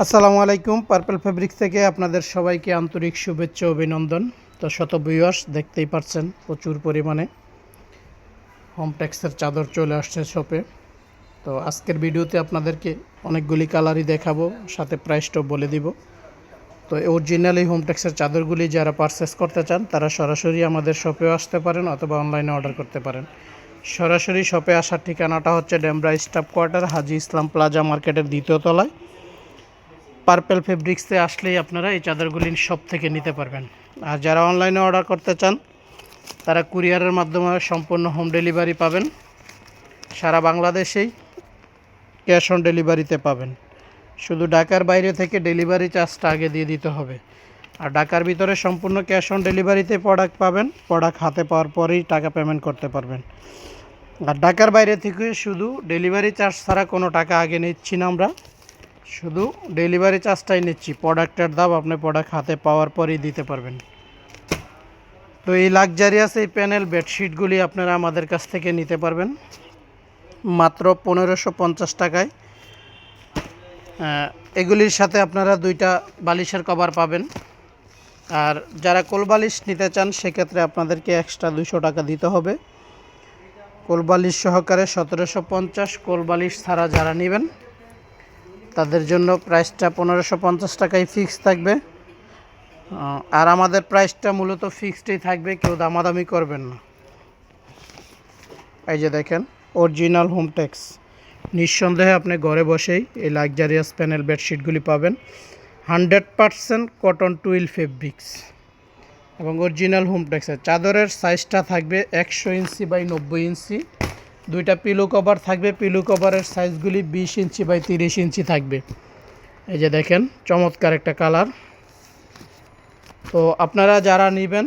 আসসালামু আলাইকুম purple fabrics থেকে আপনাদের সবাইকে আন্তরিক শুভেচ্ছা, অভিনন্দন। তো শত বিয়াস, দেখতেই পাচ্ছেন প্রচুর পরিমাণে হোম ট্যাক্সের চাদর চলে আসছে শপে তো আজকের ভিডিওতে আপনাদেরকে অনেকগুলি কালারই দেখাবো, সাথে প্রাইসটাও বলে দিব। তো অরিজিনাল হোম ট্যাক্সের চাদরগুলি যারা পারচেস করতে চান, তারা সরাসরি আমাদের শপেও আসতে পারেন অথবা অনলাইনে অর্ডার করতে পারেন। সরাসরি শপে আসার ঠিকানাটা হচ্ছে Demra staff quarter Haji Islam plaza মার্কেটের দ্বিতীয় তলায়। পার্পেল ফেব্রিক্সে আসলেই আপনারা এই চাদরগুলি সব থেকে নিতে পারবেন। আর যারা অনলাইনে অর্ডার করতে চান, তারা কুরিয়ারের মাধ্যমে সম্পূর্ণ হোম ডেলিভারি পাবেন। সারা বাংলাদেশেই ক্যাশ অন ডেলিভারিতে পাবেন। শুধু ঢাকার বাইরে থেকে ডেলিভারি চার্জটা আগে দিয়ে দিতে হবে। আর ঢাকার ভিতরে সম্পূর্ণ ক্যাশ অন ডেলিভারিতে প্রোডাক্ট পাবেন। প্রোডাক্ট হাতে পাওয়ার পরেই টাকা পেমেন্ট করতে পারবেন। আর ঢাকার বাইরে থেকে শুধু ডেলিভারি চার্জ ছাড়া কোনো টাকা আগে নিচ্ছি না আমরা। শুধু ডেলিভারি চার্জটাই নিচ্ছি। প্রোডাক্টের দাম আপনি প্রোডাক্ট হাতে পাওয়ার পরেই দিতে পারবেন। তো এই লাক্সারিয়াস এই প্যানেল বেডশিটগুলি আপনারা আমাদের কাছ থেকে নিতে পারবেন। মাত্র পনেরোশো পঞ্চাশ টাকায়। এগুলির সাথে আপনারা দুইটা বালিশের কভার পাবেন। আর যারা কোলবালিশ নিতে চান, সেক্ষেত্রে আপনাদেরকে এক্সট্রা দুশো টাকা দিতে হবে। কোলবালিশ সহকারে সতেরোশো পঞ্চাশ কোলবালিশ ছাড়া যারা নেবেন তাদের জন্য প্রাইসটা পনেরোশো পঞ্চাশ টাকায় ফিক্স থাকবে। আর আমাদের প্রাইসটা মূলত ফিক্সডই থাকবে, কেউ দামাদামি করবেন না। এই যে দেখেন অরিজিনাল হোম ট্যাক্স নিঃসন্দেহে আপনি ঘরে বসেই এই লাক্সারিয়াস প্যানেল বেডশিটগুলি পাবেন। Hundred percent cotton twill fabrics এবং অরিজিনাল হোম ট্যাক্সের চাদরের সাইজটা থাকবে একশো ইঞ্চি বাই নব্বই ইঞ্চি। দুইটা পিলো কভার থাকবে পিলো কভারের সাইজগুলি বিশ ইঞ্চি বাই তিরিশ ইঞ্চি থাকবে। এই যে দেখেন, চমৎকার একটা কালার তো আপনারা যারা নেবেন,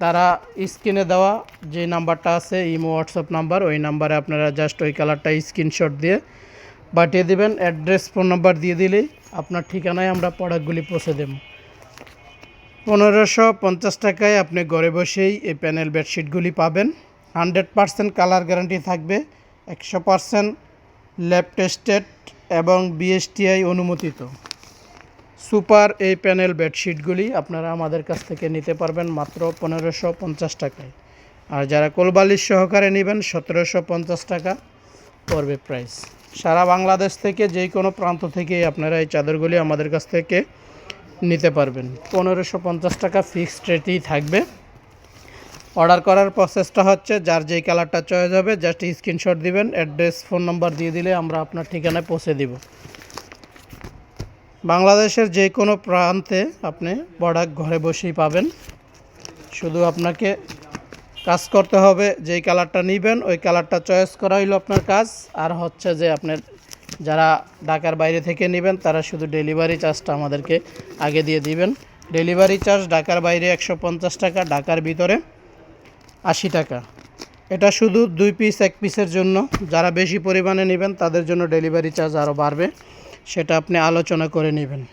তারা স্ক্রিনে দেওয়া যে নাম্বারটা আছে, ইমো হোয়াটসঅ্যাপ নাম্বার ওই নাম্বারে আপনারা জাস্ট ওই কালারটা স্ক্রিনশট দিয়ে পাঠিয়ে দেবেন। অ্যাড্রেস ফোন নাম্বার দিয়ে দিলেই আপনার ঠিকানায় আমরা প্রোডাক্টগুলি পৌঁছে দেব। পনেরোশো পঞ্চাশ টাকায় আপনি ঘরে বসেই এই প্যানেল বেডশিটগুলি পাবেন। হান্ড্রেড পারসেন্ট কালার গ্যারান্টি থাকবে, একশো পারসেন্ট ল্যাব টেস্টেড এবং বিএসটিআই অনুমোদিত। সুপার এই প্যানেল বেডশিটগুলি আপনারা আমাদের কাছ থেকে নিতে পারবেন মাত্র পনেরোশো পঞ্চাশ টাকায়। আর যারা কোলবালিশ সহকারে নেবেন, সতেরোশো পঞ্চাশ টাকা পড়বে প্রাইস। সারা বাংলাদেশ থেকে যে কোনো প্রান্ত থেকেই আপনারা এই চাদরগুলি আমাদের কাছ থেকে নিতে পারবেন। পনেরোশো পঞ্চাশ টাকা ফিক্সড রেটেই থাকবে। অর্ডার করার প্রসেসটা হচ্ছে, যার যেই কালারটা চয়েস হবে জাস্ট স্ক্রিনশট দিবেন অ্যাড্রেস ফোন নাম্বার দিয়ে দিলে আমরা আপনার ঠিকানায় পৌঁছে দিব। বাংলাদেশের যে কোনো প্রান্তে আপনি প্রোডাক্ট ঘরে বসেই পাবেন। শুধু আপনাকে কাজ করতে হবে, যেই কালারটা নেবেন, ওই কালারটা চয়েস করা হইল আপনার কাজ। আর হচ্ছে যে আপনার যারা ঢাকার বাইরে থেকে নেবেন, তারা শুধু ডেলিভারি চার্জটা আমাদেরকে আগে দিয়ে দিবেন। ডেলিভারি চার্জ ঢাকার বাইরে একশো পঞ্চাশ টাকা, ঢাকার ভিতরে আশি টাকা। এটা শুধু দুই পিস এক পিসের জন্য। যারা বেশি পরিমাণে নেবেন, তাদের জন্য ডেলিভারি চার্জ আরও বাড়বে। সেটা আপনি আলোচনা করে নেবেন।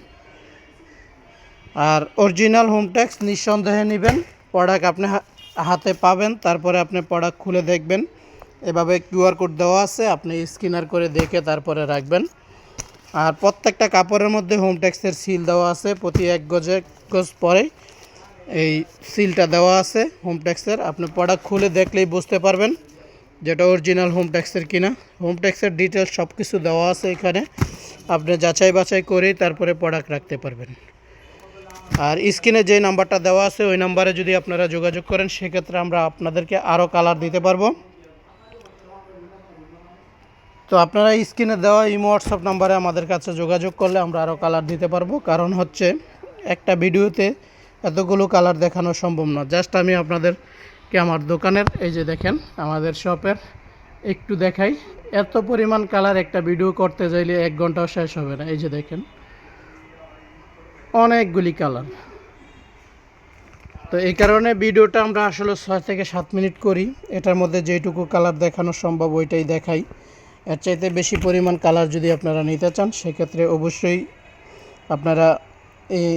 আর অরিজিনাল হোম ট্যাক্স নিঃসন্দেহে নেবেন। প্রোডাক্ট আপনি হাতে পাবেন, তারপরে আপনি প্রোডাক্ট খুলে দেখবেন। এভাবে কিউআর কোড দেওয়া আছে, আপনি স্ক্যানার করে দেখে তারপরে রাখবেন। আর প্রত্যেকটা কাপড়ের মধ্যে হোম ট্যাক্সের সিল দেওয়া আছে, প্রতি এক গজে গজ পরে। এই সিলটা দেওয়া আছে হোম ট্যাক্সের। আপনি প্রোডাক্ট খুলে দেখলেই বুঝতে পারবেন যেটা অরিজিনাল হোম ট্যাক্সের কিনা। হোম ট্যাক্সের ডিটেলস সব কিছু দেওয়া আছে এখানে। আপনি যাচাই বাছাই করেই তারপরে প্রোডাক্ট রাখতে পারবেন। আর স্ক্রিনে যে নাম্বারটা দেওয়া আছে, ওই নাম্বারে যদি আপনারা যোগাযোগ করেন, সেক্ষেত্রে আমরা আপনাদেরকে আরও কালার দিতে পারব। তো আপনারা স্ক্রিনে দেওয়া ইমো হোয়াটসঅ্যাপ নাম্বারে আমাদের কাছে যোগাযোগ করলে আমরা আরও কালার দিতে পারব। কারণ হচ্ছে, একটা ভিডিওতে এতগুলো কালার দেখানো সম্ভব না। জাস্ট আমি আপনাদেরকে আমার দোকানের, এই যে দেখেন, আমাদের শপের, একটু দেখাই। এত পরিমাণ কালার একটা ভিডিও করতে চাইলে এক ঘন্টাও শেষ হবে না। এই যে দেখেন, অনেকগুলি কালার। তো এই কারণে ভিডিওটা আমরা আসলে ছয় থেকে সাত মিনিট করি। এটার মধ্যে যেইটুকু কালার দেখানো সম্ভব, ওইটাই দেখাই। এর চাইতে বেশি পরিমাণ কালার যদি আপনারা নিতে চান, সেক্ষেত্রে অবশ্যই আপনারা এই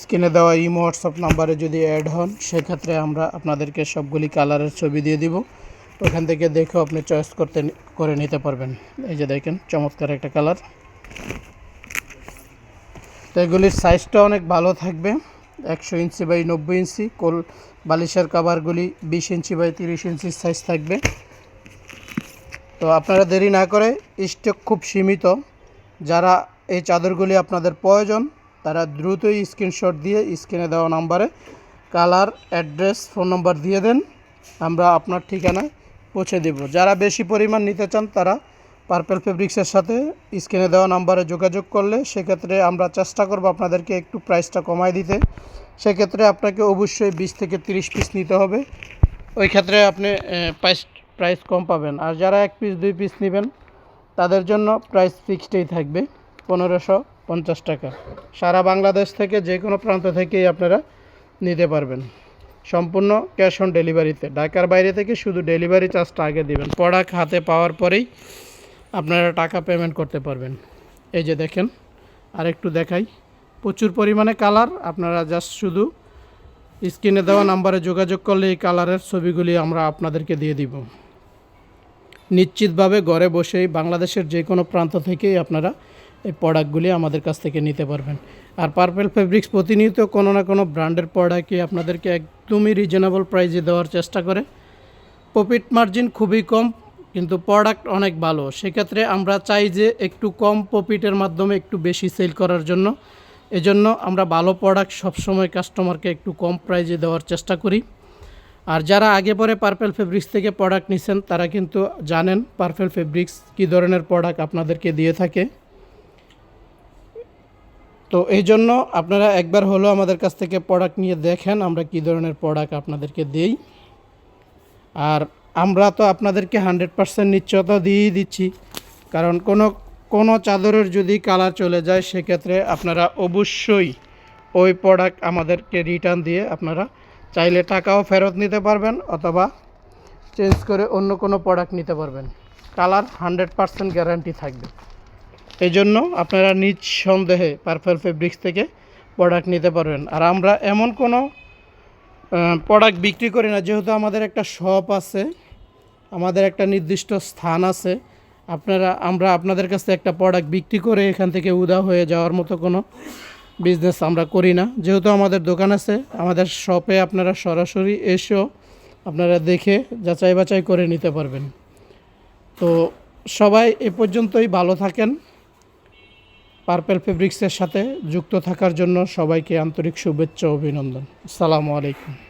স্ক্রিনে দেওয়া ইমো, হোয়াটসঅ্যাপ নাম্বারে যদি অ্যাড হন, সেক্ষেত্রে আমরা আপনাদেরকে সবগুলি কালারের ছবি দিয়ে দিব। ওখান থেকে দেখেও আপনি চয়েস করতে করে নিতে পারবেন। এই যে দেখেন, চমৎকার একটা কালার তো এগুলির সাইজটা অনেক ভালো থাকবে। একশো ইঞ্চি বাই নব্বই ইঞ্চি, কোল বালিশের কাভারগুলি বিশ ইঞ্চি বাই তিরিশ ইঞ্চির সাইজ থাকবে। তো আপনারা দেরি না করে স্টক খুব সীমিত। যারা এই চাদরগুলি আপনাদের প্রয়োজন তারা দ্রুতই স্ক্রিনশট দিয়ে স্ক্রিনে দেওয়া নাম্বারে কালার, অ্যাড্রেস, ফোন নাম্বার দিয়ে দেন। আমরা আপনার ঠিকানায় পৌঁছে দেব। যারা বেশি পরিমাণ নিতে চান, তারা পার্পেল ফেব্রিক্সের সাথে স্ক্রিনে দেওয়া নাম্বারে যোগাযোগ করলে সেক্ষেত্রে আমরা চেষ্টা করব আপনাদেরকে একটু প্রাইসটা কমায় দিতে। সেক্ষেত্রে আপনাকে অবশ্যই বিশ থেকে তিরিশ পিস নিতে হবে। ওই ক্ষেত্রে আপনি প্রাইস প্রাইস কম পাবেন। আর যারা এক পিস, দুই পিস নেবেন, তাদের জন্য প্রাইস ফিক্সডই থাকবে। পনেরোশো পঞ্চাশ টাকা। সারা বাংলাদেশ থেকে যে কোনো প্রান্ত থেকেই আপনারা নিতে পারবেন। সম্পূর্ণ ক্যাশ অন ডেলিভারিতে। ঢাকার বাইরে থেকে শুধু ডেলিভারি চার্জটা আগে দিবেন। প্রোডাক্ট হাতে পাওয়ার পরেই আপনারা টাকা পেমেন্ট করতে পারবেন। এই যে দেখেন আর একটু দেখাই। প্রচুর পরিমাণে কালার। আপনারা জাস্ট শুধু স্ক্রিনে দেওয়া নাম্বারে যোগাযোগ করলে এই কালারের ছবিগুলি আমরা আপনাদেরকে দিয়ে দিব। নিশ্চিতভাবে ঘরে বসেই বাংলাদেশের যে কোনো প্রান্ত থেকেই আপনারা এই প্রোডাক্টগুলি আমাদের কাছ থেকে নিতে পারবেন। আর পার্পেল ফেব্রিক্স প্রতিনিয়ত কোনো না কোনো ব্র্যান্ডের প্রোডাক্টই আপনাদেরকে একদমই রিজনেবল প্রাইসে দেওয়ার চেষ্টা করে। প্রফিট মার্জিন খুবই কম, কিন্তু প্রোডাক্ট অনেক ভালো। সেক্ষেত্রে আমরা চাই যে একটু কম প্রফিটের মাধ্যমে একটু বেশি সেল করার জন্য। এজন্য আমরা ভালো প্রোডাক্ট সবসময় কাস্টমারকে একটু কম প্রাইজে দেওয়ার চেষ্টা করি। আর যারা আগে পরে পার্পেল ফেব্রিক্স থেকে প্রোডাক্ট নিছেন, তারা কিন্তু জানেন পার্পেল ফেব্রিক্স কী ধরনের প্রোডাক্ট আপনাদেরকে দিয়ে থাকে। তো এই জন্য আপনারা একবার হলো আমাদের কাছ থেকে প্রোডাক্ট নিয়ে দেখেন, আমরা কী ধরনের প্রোডাক্ট আপনাদেরকে দিই। আর আমরা তো আপনাদেরকে হান্ড্রেড পার্সেন্ট নিশ্চয়তা দিয়েই দিচ্ছি। কারণ কোনো কোনো চাদরের যদি কালার চলে যায়, সেক্ষেত্রে আপনারা অবশ্যই ওই প্রোডাক্ট আমাদেরকে রিটার্ন দিয়ে আপনারা চাইলে টাকাও ফেরত নিতে পারবেন, অথবা চেঞ্জ করে অন্য কোনো প্রোডাক্ট নিতে পারবেন। কালার হান্ড্রেড পার্সেন্ট গ্যারান্টি থাকবে। এই জন্য আপনারা নিঃসন্দেহে পারফেল ফেব্রিক্স থেকে প্রোডাক্ট নিতে পারবেন। আর আমরা এমন কোনো প্রোডাক্ট বিক্রি করি না, যেহেতু আমাদের একটা শপ আছে, আমাদের একটা নির্দিষ্ট স্থান আছে, আপনারা, আমরা আপনাদের কাছে একটা প্রোডাক্ট বিক্রি করে এখান থেকে উদা হয়ে যাওয়ার মতো কোনো বিজনেস আমরা করি না। যেহেতু আমাদের দোকান আছে, আমাদের শপে আপনারা সরাসরি এসেও আপনারা দেখে যাচাই বাছাই করে নিতে পারবেন। তো সবাই এ পর্যন্তই, ভালো থাকেন। পার্পেল ফেব্রিক্সের সাথে যুক্ত থাকার জন্য সবাইকে আন্তরিক শুভেচ্ছা অভিনন্দন। আসসালামু আলাইকুম।